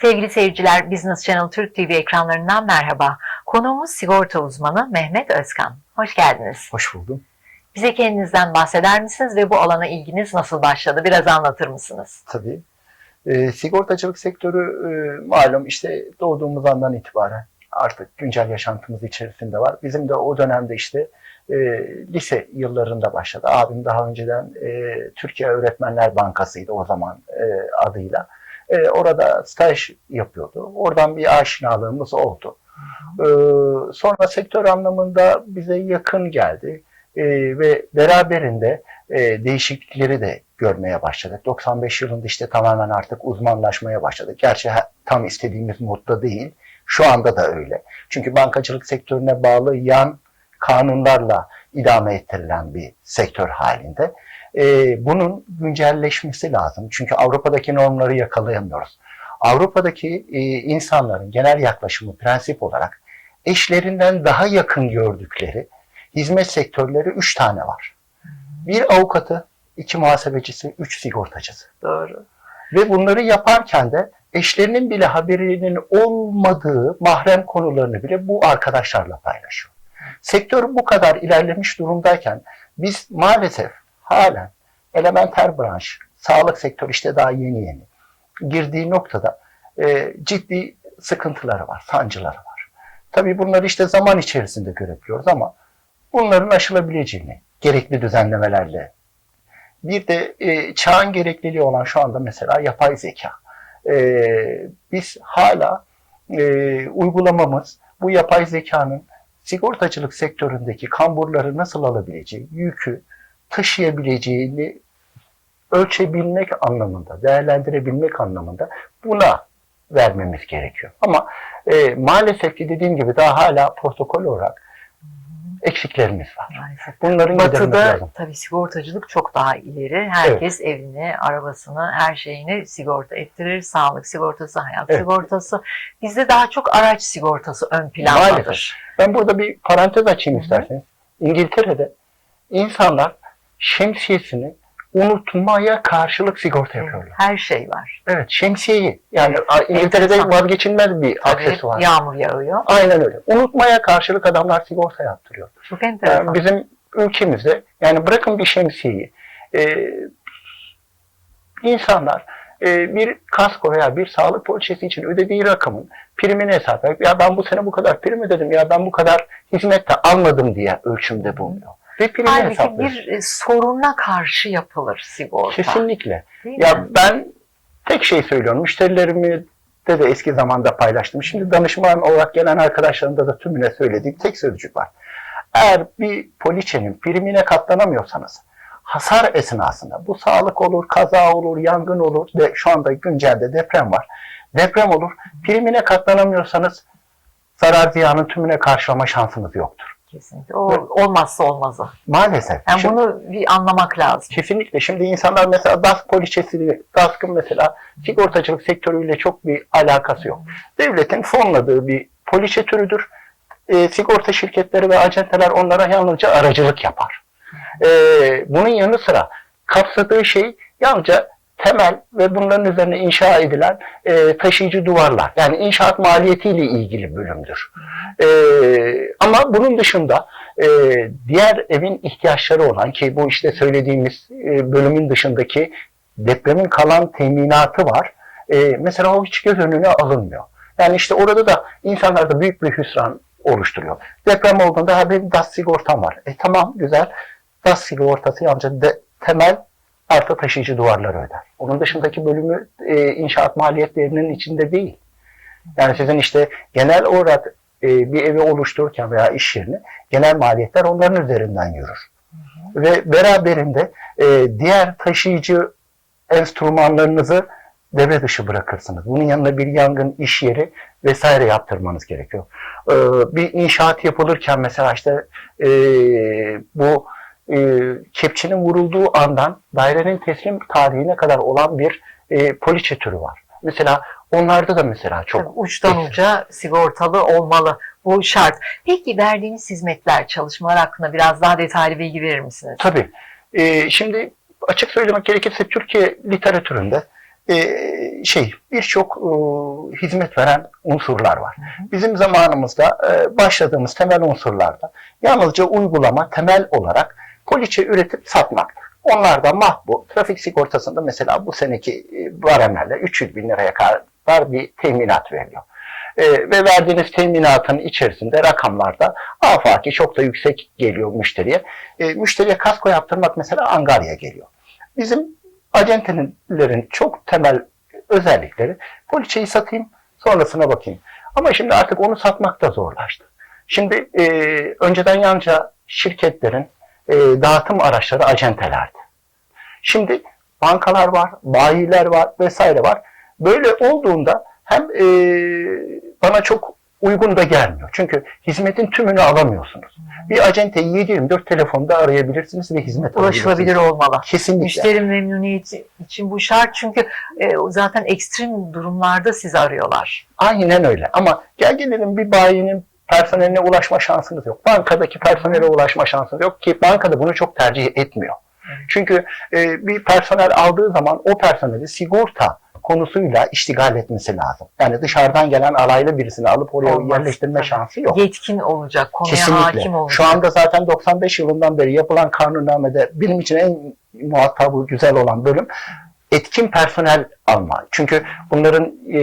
Sevgili seyirciler, Business Channel Türk TV ekranlarından merhaba. Konuğumuz sigorta uzmanı Mehmet Özkan. Hoş geldiniz. Hoş buldum. Bize kendinizden bahseder misiniz ve bu alana ilginiz nasıl başladı? Biraz anlatır mısınız? Tabii. E, sigortacılık sektörü e, malum işte doğduğumuz andan itibaren artık güncel yaşantımız içerisinde var. Bizim de o dönemde işte e, lise yıllarında başladı. Abim daha önceden e, Türkiye Öğretmenler Bankası'ydı o zaman e, adıyla. E, orada staj yapıyordu. Oradan bir aşinalığımız oldu. E, sonra sektör anlamında bize yakın geldi. E, ve beraberinde e, değişiklikleri de görmeye başladık. 95 yılında işte tamamen artık uzmanlaşmaya başladık. Gerçi tam istediğimiz modda değil. Şu anda da öyle. Çünkü bankacılık sektörüne bağlı yan kanunlarla idame ettirilen bir sektör halinde. E, bunun güncelleşmesi lazım. Çünkü Avrupa'daki normları yakalayamıyoruz. Avrupa'daki e, insanların genel yaklaşımı prensip olarak eşlerinden daha yakın gördükleri hizmet sektörleri üç tane var. Bir avukatı, iki muhasebecisi, üç sigortacısı. Doğru. Ve bunları yaparken de eşlerinin bile haberinin olmadığı mahrem konularını bile bu arkadaşlarla paylaşıyor. Sektör bu kadar ilerlemiş durumdayken biz maalesef halen elementer branş, sağlık sektörü işte daha yeni yeni girdiği noktada e, ciddi sıkıntıları var, sancıları var. Tabii bunları işte zaman içerisinde görebiliyoruz ama bunların aşılabileceğini gerekli düzenlemelerle bir de e, çağın gerekliliği olan şu anda mesela yapay zeka. E, biz hala e, uygulamamız bu yapay zekanın sigortacılık sektöründeki kamburları nasıl alabileceği, yükü taşıyabileceğini ölçebilmek anlamında, değerlendirebilmek anlamında buna vermemiz gerekiyor. Ama e, maalesef ki dediğim gibi daha hala protokol olarak eksiklerimiz var. Maalesef. Bunların Batı'da lazım. tabii sigortacılık çok daha ileri. Herkes evini, arabasını, her şeyini sigorta ettirir. Sağlık sigortası, hayat Evet. sigortası. Bizde daha çok araç sigortası ön Maalesef. plandadır. Ben burada bir parantez açayım isterseniz. İngiltere'de insanlar şemsiyesini unutmaya karşılık sigorta yapıyorlar. Her şey var. Evet, şemsiyeyi. Yani a- İngiltere'de Enteresan. vazgeçilmez bir Tabii aksesuar. yağmur yağıyor. Aynen öyle. Unutmaya karşılık adamlar sigorta yaptırıyor. Çok enteresan. Yani bizim ülkemizde yani bırakın bir şemsiyeyi. e, insanlar e, bir kasko veya bir sağlık poliçesi için ödediği rakamın primini hesaplayıp ya ben bu sene bu kadar prim ödedim ya ben bu kadar hizmet de almadım diye ölçümde bulunuyor. Ve primi Halbuki hesaplıyor. bir e, soruna karşı yapılır sigorta. Kesinlikle. Değil mi? Ya ben tek şey söylüyorum. Müşterilerimi de de eski zamanda paylaştım. Şimdi danışman olarak gelen arkadaşlarımda da tümüne söylediğim tek sözcük var. Eğer bir poliçenin primine katlanamıyorsanız hasar esnasında bu sağlık olur, kaza olur, yangın olur ve şu anda güncelde deprem var. Deprem olur. Primine katlanamıyorsanız zarar ziyanın tümüne karşılama şansınız yoktur. Kesinlikle. O olmazsa olmazı. Maalesef. Yani Şimdi- bunu bir anlamak lazım. Kesinlikle. Şimdi insanlar mesela DASK poliçesi, DASK'ın mesela sigortacılık sektörüyle çok bir alakası yok. Devletin fonladığı bir poliçe türüdür. E, sigorta şirketleri ve acenteler onlara yalnızca aracılık yapar. E, bunun yanı sıra kapsadığı şey yalnızca temel ve bunların üzerine inşa edilen e, taşıyıcı duvarlar. Yani inşaat maliyetiyle ilgili bölümdür. E, ama bunun dışında e, diğer evin ihtiyaçları olan ki bu işte söylediğimiz e, bölümün dışındaki depremin kalan teminatı var. E, mesela o hiç göz önüne alınmıyor. Yani işte orada da insanlarda büyük bir hüsran oluşturuyor. Deprem olduğunda ha benim DAS sigortam var. E tamam güzel. DAS sigortası yalnızca de, temel artı taşıyıcı duvarları öder. Onun dışındaki bölümü e, inşaat maliyetlerinin içinde değil. Yani sizin işte genel olarak e, bir evi oluştururken veya iş yerini genel maliyetler onların üzerinden yürür. Ve beraberinde e, diğer taşıyıcı enstrümanlarınızı devre dışı bırakırsınız. Bunun yanında bir yangın, iş yeri vesaire yaptırmanız gerekiyor. E, bir inşaat yapılırken mesela işte e, bu e, kepçenin vurulduğu andan dairenin teslim tarihine kadar olan bir e, poliçe türü var. Mesela onlarda da mesela çok Tabii uçtan uca sigortalı olmalı. Bu şart. Peki verdiğiniz hizmetler, çalışmalar hakkında biraz daha detaylı bilgi verir misiniz? Tabii. Ee, şimdi açık söylemek gerekirse Türkiye literatüründe e, şey birçok e, hizmet veren unsurlar var. Bizim zamanımızda e, başladığımız temel unsurlarda yalnızca uygulama temel olarak poliçe üretip satmaktır. Onlar da mahbu. Trafik sigortasında mesela bu seneki e, baremerle 300 bin liraya kadar bir teminat veriliyor. E, ve verdiğiniz teminatın içerisinde rakamlarda afaki çok da yüksek geliyor müşteriye. E, müşteriye kasko yaptırmak mesela angarya geliyor. Bizim acentelerin çok temel özellikleri poliçeyi satayım sonrasına bakayım. Ama şimdi artık onu satmak da zorlaştı. Şimdi e, önceden yalnızca şirketlerin e, dağıtım araçları acentelerdi. Şimdi bankalar var, bayiler var vesaire var. Böyle olduğunda hem e, bana çok uygun da gelmiyor. Çünkü hizmetin tümünü alamıyorsunuz. Bir acenteyi 7-24 telefonda arayabilirsiniz ve hizmet Ulaşılabilir olmalı. Kesinlikle. Müşteri memnuniyeti için bu şart çünkü e, zaten ekstrem durumlarda sizi arıyorlar. Aynen öyle. Ama gel gelelim bir bayinin personeline ulaşma şansınız yok. Bankadaki personele ulaşma şansınız yok ki bankada bunu çok tercih etmiyor. Çünkü e, bir personel aldığı zaman o personeli sigorta konusuyla iştigal etmesi lazım. Yani dışarıdan gelen alaylı birisini alıp oraya Olmaz. yerleştirme şansı yok. Yetkin olacak, konuya Kesinlikle. hakim olacak. Şu anda zaten 95 yılından beri yapılan kanunnamede benim için en muhatabı güzel olan bölüm etkin personel alma. Çünkü bunların e,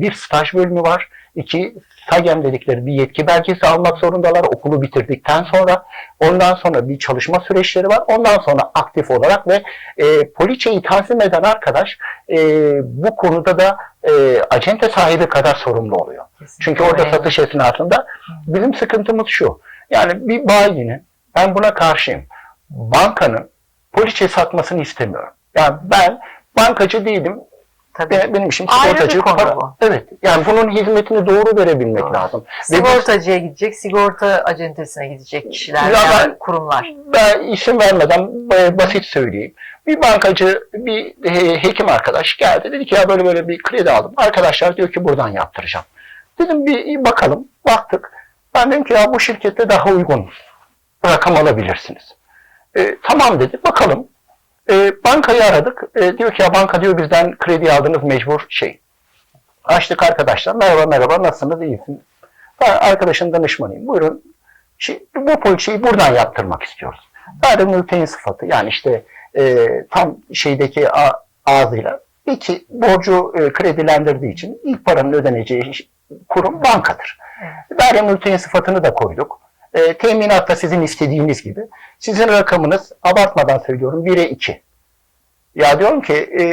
bir staj bölümü var. İki SAGEM dedikleri bir yetki belgesi almak zorundalar okulu bitirdikten sonra. Ondan sonra bir çalışma süreçleri var. Ondan sonra aktif olarak ve e, poliçeyi tanzim eden arkadaş e, bu konuda da e, acente sahibi kadar sorumlu oluyor. Kesinlikle. Çünkü orada Evet. satış esnasında bizim sıkıntımız şu. Yani bir bayinin ben buna karşıyım. Bankanın poliçe satmasını istemiyorum. Yani ben bankacı değilim. Tabii. Be- Benim işim Ayrı bir sigortacı. konu Para- bu. Evet. Yani bunun hizmetini doğru verebilmek Doğru. lazım. Ve biz- Sigortacıya gidecek, sigorta acentesine gidecek kişiler, Ya yani ben- kurumlar. ben isim vermeden basit söyleyeyim. Bir bankacı, bir hekim arkadaş geldi. Dedi ki ya böyle böyle bir kredi aldım. Arkadaşlar diyor ki buradan yaptıracağım. Dedim bir bakalım. Baktık. Ben dedim ki ya bu şirkette daha uygun rakam alabilirsiniz. E, tamam dedi. Bakalım. E, bankayı aradık. E, diyor ki ya banka diyor bizden kredi aldınız mecbur şey. Açtık arkadaşlar. Merhaba merhaba nasılsınız? İyisiniz. Ben arkadaşın danışmanıyım. Buyurun şey, bu poliçeyi buradan yaptırmak istiyoruz. Gayrimülteyin sıfatı yani işte e, tam şeydeki a- ağzıyla iki borcu e, kredilendirdiği için ilk paranın ödeneceği kurum bankadır. Gayrimülteyin sıfatını da koyduk. E, teminat da sizin istediğiniz gibi. Sizin rakamınız abartmadan söylüyorum 1'e 2. Ya diyorum ki e,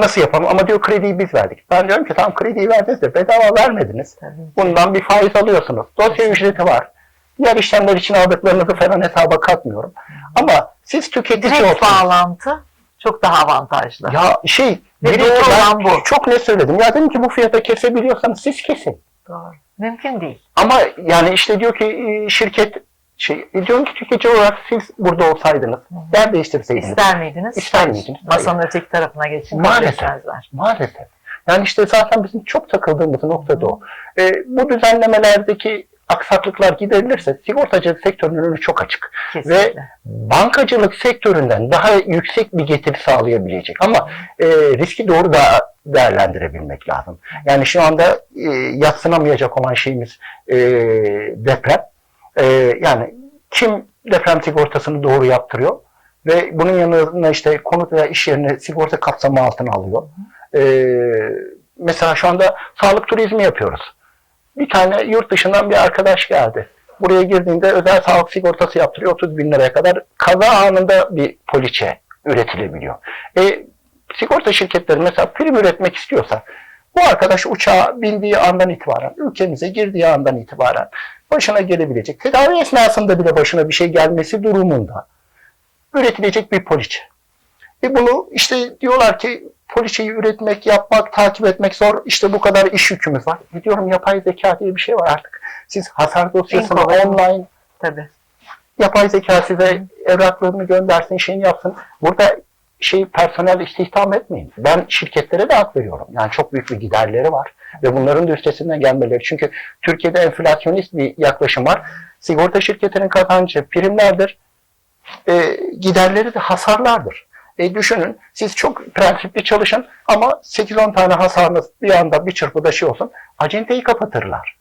nasıl yapalım ama diyor krediyi biz verdik. Ben diyorum ki tamam krediyi verdiniz de bedava vermediniz. Bundan bir faiz alıyorsunuz. Dosya ücreti var. Diğer işlemler için aldıklarınızı falan hesaba katmıyorum. Ama siz tüketici Direkt olsunuz. bağlantı çok daha avantajlı. Ya şey, Ve biri doğru ki ben olan bu. çok ne söyledim. Ya dedim ki bu fiyata kesebiliyorsanız siz kesin. Doğru. Mümkün değil. Ama yani işte diyor ki e, şirket şey, diyorum ki tüketici olarak siz burada olsaydınız, yer değiştirseydiniz. İster miydiniz? İster Hayır. miydiniz? Masanın öteki tarafına geçin. Maalesef. Maalesef. Yani işte zaten bizim çok takıldığımız nokta da o. E, bu düzenlemelerdeki aksaklıklar giderilirse sigortacılık sektörünün önü çok açık. Kesinlikle. bankacılık sektöründen daha yüksek bir getiri sağlayabilecek ama e, riski doğru da değerlendirebilmek lazım. Yani şu anda e, yatsınamayacak olan şeyimiz e, deprem. E, yani kim deprem sigortasını doğru yaptırıyor ve bunun yanına işte konut veya iş yerini sigorta kapsamı altına alıyor. E, mesela şu anda sağlık turizmi yapıyoruz. Bir tane yurt dışından bir arkadaş geldi. Buraya girdiğinde özel sağlık sigortası yaptırıyor 30 bin liraya kadar. Kaza anında bir poliçe üretilebiliyor. E, sigorta şirketleri mesela prim üretmek istiyorsa bu arkadaş uçağa bindiği andan itibaren, ülkemize girdiği andan itibaren başına gelebilecek, tedavi esnasında bile başına bir şey gelmesi durumunda üretilecek bir poliçe. E bunu işte diyorlar ki poliçeyi üretmek, yapmak, takip etmek zor. İşte bu kadar iş yükümüz var. E diyorum yapay zeka diye bir şey var artık. Siz hasar dosyasını online Tabii. yapay zeka size evraklarını göndersin, şeyini yapsın. Burada şey personel istihdam etmeyin. Ben şirketlere de hak veriyorum. Yani çok büyük bir giderleri var ve bunların da üstesinden gelmeleri. Çünkü Türkiye'de enflasyonist bir yaklaşım var. Sigorta şirketinin kazancı primlerdir. E, giderleri de hasarlardır. E düşünün siz çok prensipli çalışın ama 8-10 tane hasarınız bir anda bir çırpıda şey olsun. Acenteyi kapatırlar.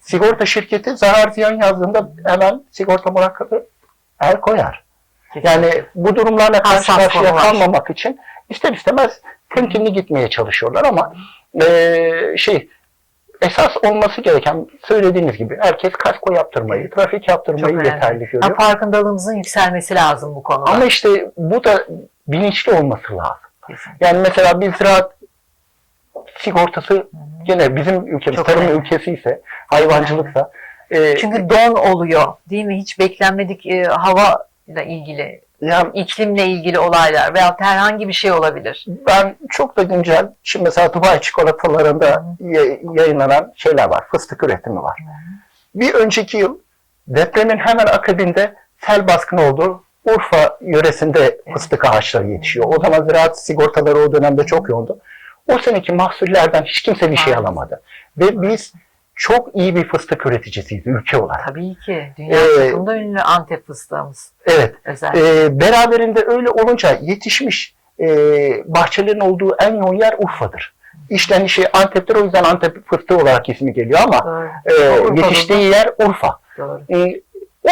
Sigorta şirketi zarar ziyan yazdığında hemen sigorta murakkabı el koyar. Yani bu durumlarla karşı karşıya kalmamak için ister istemez temkinli gitmeye çalışıyorlar ama eee, şey esas olması gereken söylediğiniz gibi herkes kasko yaptırmayı, trafik Çok yaptırmayı önemli. yeterli Ha, görüyor. farkındalığımızın yükselmesi lazım bu konuda. Ama işte bu da bilinçli olması lazım. Kesinlikle. Yani mesela bir ziraat sigortası yine bizim ülkemiz Çok tarım önemli. ülkesi ise hayvancılıksa e, Çünkü don oluyor değil mi? Hiç beklenmedik e, hava ile ilgili, yani iklimle ilgili olaylar veya herhangi bir şey olabilir. ben çok da güncel, şimdi mesela Dubai çikolatalarında ya- yayınlanan şeyler var, fıstık üretimi var. Bir önceki yıl depremin hemen akabinde sel baskını oldu. Urfa yöresinde fıstık ağaçları yetişiyor. O zaman ziraat sigortaları o dönemde çok yoğundu. O seneki mahsullerden hiç kimse bir şey alamadı. Ve biz çok iyi bir fıstık üreticisiyiz ülke olarak. Tabii ki. Dünya Ee, çapında ünlü Antep fıstığımız Evet. özellikle. Ee, beraberinde öyle olunca yetişmiş e, bahçelerin olduğu en yoğun yer Urfa'dır. İşlenişi Antep'tir o yüzden Antep fıstığı olarak ismi geliyor ama Doğru. e, Urfa'da yetiştiği yer Urfa. Doğru. E,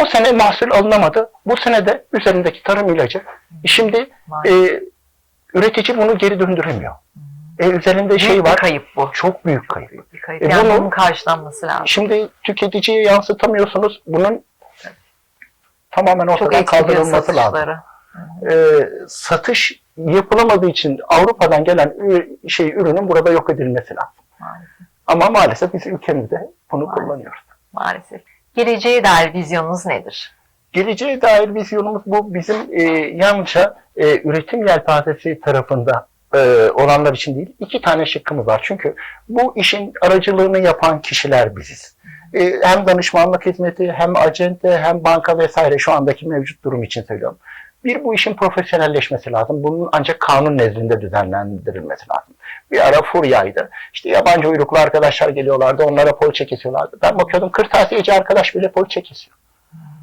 o sene mahsul alınamadı. Bu sene de üzerindeki tarım ilacı. Şimdi e, üretici bunu geri döndüremiyor. E, üzerinde Büyük şey var. kayıp bu. Çok büyük kayıp. Büyük bir kayıp. E, yani bunu- bunun karşılanması lazım. Şimdi tüketiciye yansıtamıyorsunuz. Bunun tamamen ortadan kaldırılması lazım. e, satış yapılamadığı için Avrupa'dan gelen şey ürünün burada yok edilmesi lazım. Maalesef. Ama maalesef biz ülkemizde bunu Maalesef. kullanıyoruz. Maalesef. Geleceğe dair vizyonunuz nedir? Geleceğe dair vizyonumuz bu bizim e, yalnızca e, üretim yelpazesi tarafında e, olanlar için değil. iki tane şıkkımız var. Çünkü bu işin aracılığını yapan kişiler biziz. E, hem danışmanlık hizmeti hem acente hem banka vesaire şu andaki mevcut durum için söylüyorum. Bir bu işin profesyonelleşmesi lazım. Bunun ancak kanun nezdinde düzenlendirilmesi lazım. Bir ara furyaydı. İşte yabancı uyruklu arkadaşlar geliyorlardı. Onlara poliçe kesiyorlardı. Ben bakıyordum kırtasiyeci arkadaş bile poliçe kesiyor.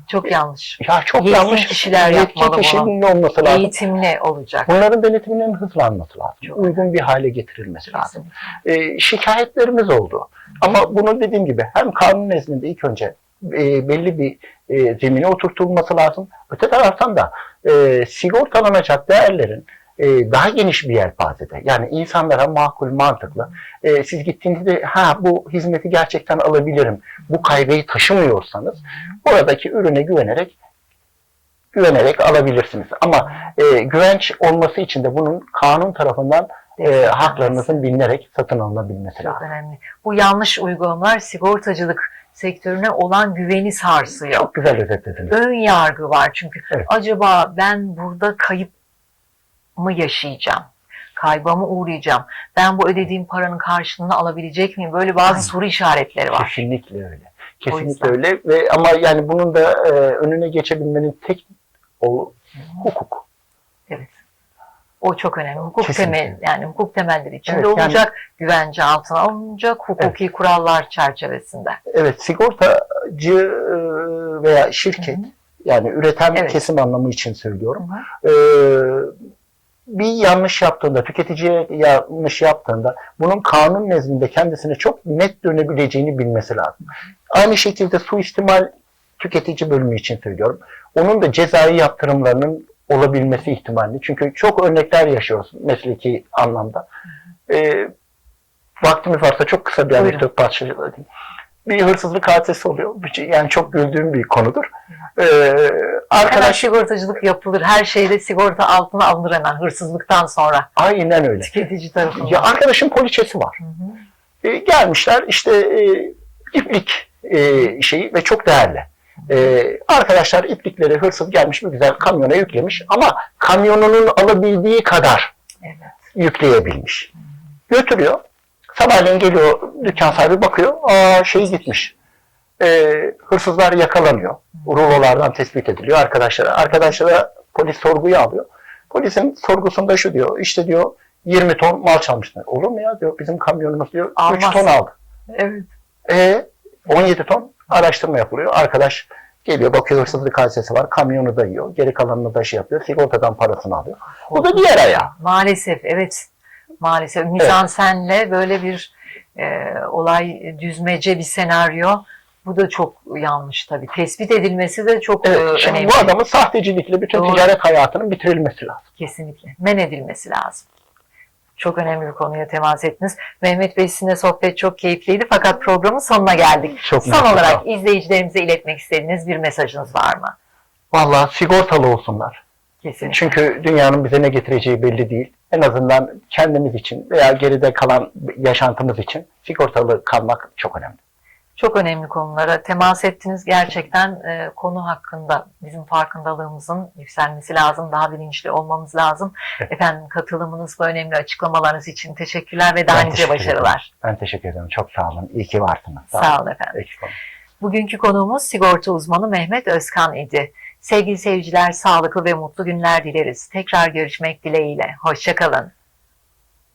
Çok yanlış. Ya çok Yetkin yanlış. kişiler yapmalı bunu. kişinin olması lazım. Eğitimli olacak. Bunların denetiminin hızlanması lazım. Uygun bir hale getirilmesi lazım. Ee, şikayetlerimiz oldu. Ama bunu dediğim gibi hem kanun nezdinde ilk önce e, belli bir e, zemine oturtulması lazım. Öte taraftan da e, sigortalanacak değerlerin e, daha geniş bir yelpazede. Yani insanlara makul, mantıklı. E, siz gittiğinizde ha bu hizmeti gerçekten alabilirim. Bu kaygıyı taşımıyorsanız oradaki ürüne güvenerek güvenerek alabilirsiniz. Ama e, güvenç olması için de bunun kanun tarafından e, haklarınızın bilinerek satın alınabilmesi Çok lazım. önemli. Bu yanlış uygulamalar sigortacılık sektörüne olan güveni sarsıyor. Çok güzel özetlediniz. Ön yargı var çünkü. Evet. Acaba ben burada kayıp mı yaşayacağım? Kayba mı uğrayacağım? Ben bu ödediğim paranın karşılığını alabilecek miyim? Böyle bazı Aynen. soru işaretleri var. Kesinlikle öyle. Kesinlikle öyle ve ama yani bunun da e, önüne geçebilmenin tek o hukuk. Evet. O çok önemli. Hukuk Kesinlikle. temel yani hukuk temelleri içinde Evet, yani- olacak, güvence altına alınacak, hukuki kurallar çerçevesinde. Evet sigortacı e, veya şirket Hı hı. yani üreten Evet. kesim anlamı için söylüyorum. Hı hı. Ee, bir yanlış yaptığında, tüketiciye yanlış yaptığında bunun kanun nezdinde kendisine çok net dönebileceğini bilmesi lazım. Aynı şekilde suistimal tüketici bölümü için söylüyorum. Onun da cezai yaptırımlarının olabilmesi ihtimalli. Çünkü çok örnekler yaşıyoruz mesleki anlamda. Ee, vaktimiz varsa çok kısa bir anekdot parçalayayım. Bir hırsızlık hadisesi oluyor. Yani çok güldüğüm bir konudur. Ee, Hemen arkadaş sigortacılık yapılır. Her şeyde sigorta altına alınır hemen hırsızlıktan sonra. aynen öyle. Tüketici tarafından. Ya arkadaşın poliçesi var. Hı hı. E, gelmişler işte e, iplik e, şeyi ve çok değerli. E, arkadaşlar iplikleri hırsız gelmiş bir güzel kamyona yüklemiş ama kamyonunun alabildiği kadar Evet. yükleyebilmiş. Götürüyor. Sabahleyin geliyor dükkan sahibi bakıyor. Aa şey gitmiş. E, hırsızlar yakalanıyor. Rulolardan tespit ediliyor arkadaşlara. Arkadaşlara polis sorguyu alıyor. Polisin sorgusunda şu diyor. işte diyor 20 ton mal çalmışlar. Olur mu ya diyor. Bizim kamyonumuz diyor 3 Almaz. ton aldı. Evet. E 17 ton araştırma yapılıyor. Arkadaş Geliyor bakıyor hırsızlık hadisesi var. Kamyonu da yiyor. Geri kalanını da şey yapıyor. Sigortadan parasını alıyor. Bu da diğer ayağı. Maalesef evet. Maalesef mizansenle böyle bir e, olay düzmece bir senaryo. Bu da çok yanlış tabii. Tespit edilmesi de çok e, Evet, şimdi önemli. bu adamın sahtecilikle bütün Doğru. ticaret hayatının bitirilmesi lazım. Kesinlikle. Men edilmesi lazım. Çok önemli bir konuya temas ettiniz. Mehmet Bey sizinle sohbet çok keyifliydi fakat programın sonuna geldik. Çok Son mutlu. olarak izleyicilerimize iletmek istediğiniz bir mesajınız var mı? Vallahi sigortalı olsunlar. Kesinlikle. Çünkü dünyanın bize ne getireceği belli değil. En azından kendimiz için veya geride kalan yaşantımız için sigortalı kalmak çok önemli. Çok önemli konulara temas ettiniz. Gerçekten e, konu hakkında bizim farkındalığımızın yükselmesi lazım. Daha bilinçli olmamız lazım. Evet. Efendim katılımınız ve önemli açıklamalarınız için teşekkürler ve daha nice başarılar. Ben teşekkür ederim. Çok sağ olun. İyi ki varsınız. Sağ olun efendim. Eksik olun. Bugünkü konuğumuz sigorta uzmanı Mehmet Özkan idi. Sevgili seyirciler sağlıklı ve mutlu günler dileriz. Tekrar görüşmek dileğiyle. Hoşçakalın.